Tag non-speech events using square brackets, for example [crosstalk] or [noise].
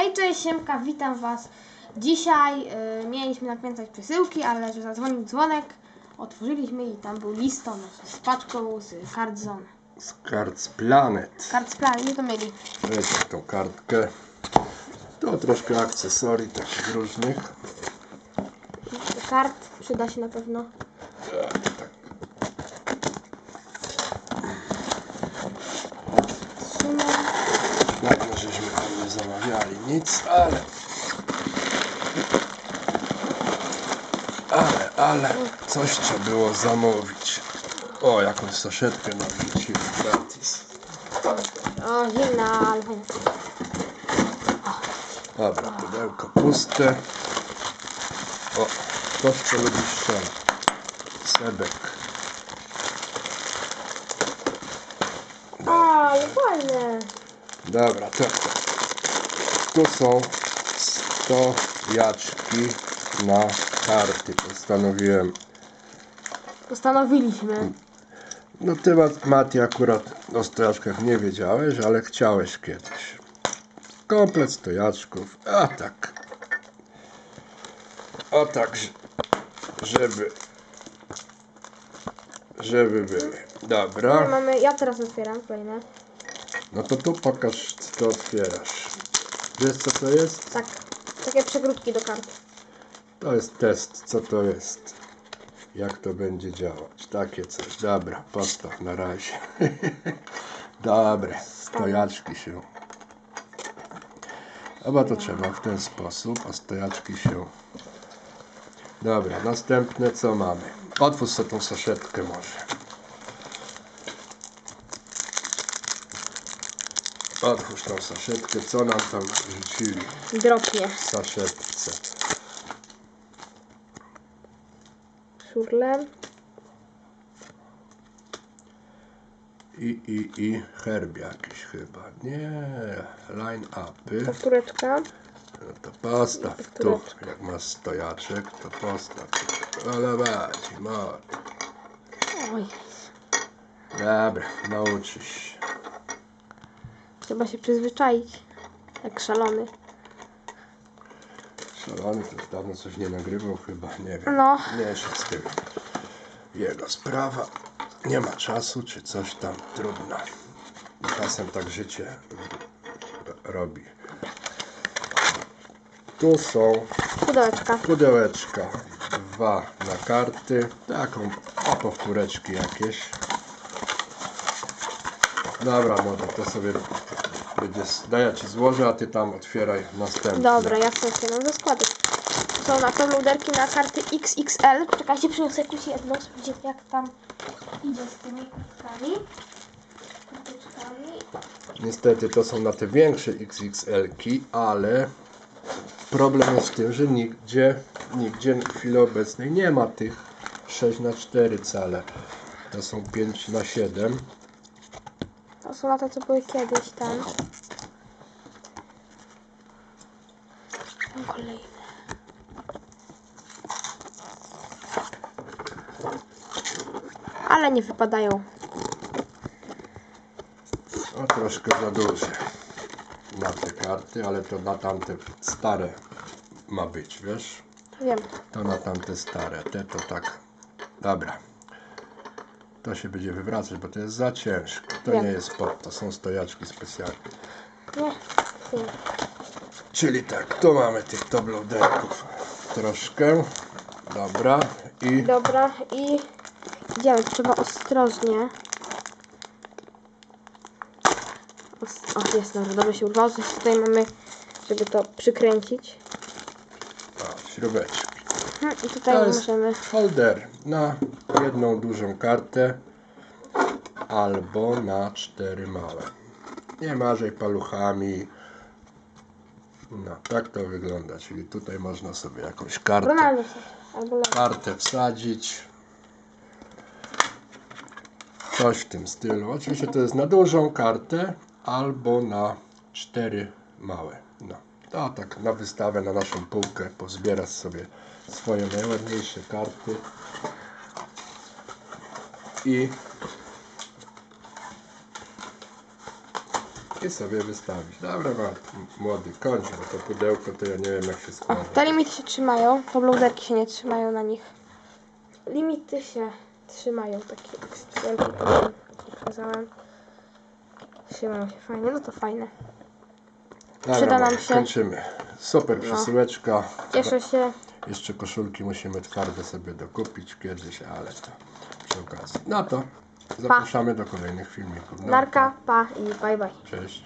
Hej, cześć, Siemka, witam Was. Dzisiaj y, mieliśmy nakręcać przesyłki, ale że zadzwonił dzwonek, otworzyliśmy i tam był liston z paczką z Cardzone. Z Cards Planet. Card Plan, nie to mieli. Weź tą kartkę. To troszkę akcesorii takich różnych. Kart przyda się na pewno. Tak, tak. Trzymam. Ładno, żeśmy tam zamawiali nic, ale... Ale, ale, coś trzeba było zamówić. O, jakąś saszetkę nam gratis. O, zimna, ale fajna. Dobra, pudełko puste. O, ktoś co lubi szczelę. Sebek. A, ale fajne. Dobra, to są 100 jaczki na karty. Postanowiłem. Postanowiliśmy. No ty Mat- Mati akurat o stojaczkach nie wiedziałeś, ale chciałeś kiedyś. Komplet stojaczków. A tak. O tak, żeby żeby były. Dobra. Mamy, ja teraz otwieram kolejne. No to tu pokaż co otwierasz. Wiesz co to jest? Tak, takie przegródki do kart. To jest test, co to jest. Jak to będzie działać. Takie coś. Dobra, postaw na razie. [laughs] Dobre, stojaczki się. Chyba to trzeba w ten sposób, a stojaczki się. Dobra, następne co mamy? Otwórz sobie tą saszetkę może. Otwórz tą saszetkę, co nam tam rzucili Dropnie. w saszetce. Szurlem. I, i, i herb jakiś chyba. Nie, line upy. Powtóreczka. No to postaw tu. Powtóreczka. Jak masz stojaczek, to postaw. Ale bardziej, może. Oj, Dobra, nauczysz się. Trzeba się przyzwyczaić. Jak szalony. Szalony to już dawno coś nie nagrywał chyba, nie wiem. No. Nie się z tym. Jego sprawa. Nie ma czasu, czy coś tam trudno. Czasem tak życie robi. Tu są Pudełeczka. pudełeczka. Dwa na karty. Taką o powtóreczki jakieś. Dobra, może to sobie będzie. Daj ja ci złożę, a ty tam otwieraj następny. Dobra, ja sobie otwieram ze składek. Są na to loaderki na karty XXL. Czekajcie, przyniosę jakąś jedną. Sprawdźcie jak tam idzie z tymi kartkami. Niestety to są na te większe XXL-ki, ale problem jest w tym, że nigdzie, nigdzie w chwili obecnej nie ma tych 6 na 4 cale. To są 5 na 7 To są na te, co były kiedyś tam. Są kolejne. Ale nie wypadają. O, troszkę za duże na te karty, ale to na tamte stare ma być, wiesz? Wiem. To na tamte stare, te to tak. Dobra. To się będzie wywracać, bo to jest za ciężko. To nie jest pod, to są stojaczki specjalne. Nie. Nie. Czyli tak, tu mamy tych tobloderków troszkę. Dobra. I Dobra i idziemy. Trzeba ostrożnie. Os- O, jest dobrze, dobrze się urwało. Coś tutaj mamy, żeby to przykręcić. o, śrubeczki. Hmm, I tutaj To jest możemy. folder na jedną dużą kartę albo na cztery małe. Nie marzej paluchami. No, tak to wygląda. Czyli tutaj można sobie jakąś kartę kartę wsadzić. Coś w tym stylu. Oczywiście to jest na dużą kartę albo na cztery małe. No. To tak na wystawę, na naszą półkę pozbierasz sobie swoje najładniejsze karty. I i sobie wystawić. Dobra, młody, kończ, bo to pudełko to ja nie wiem jak się O, składa. te limity się trzymają, to blołderki się nie trzymają na nich. Limity się trzymają, takie które pokazałem. Trzymają się fajnie, no to fajne. Dobra, przyda nam się. Kończymy. Super przesyłeczka. Cieszę się. Jeszcze koszulki musimy twarde sobie dokupić kiedyś, ale to przy okazji. No to zapraszamy do kolejnych filmików. No, Narka, pa i bye bye. Cześć.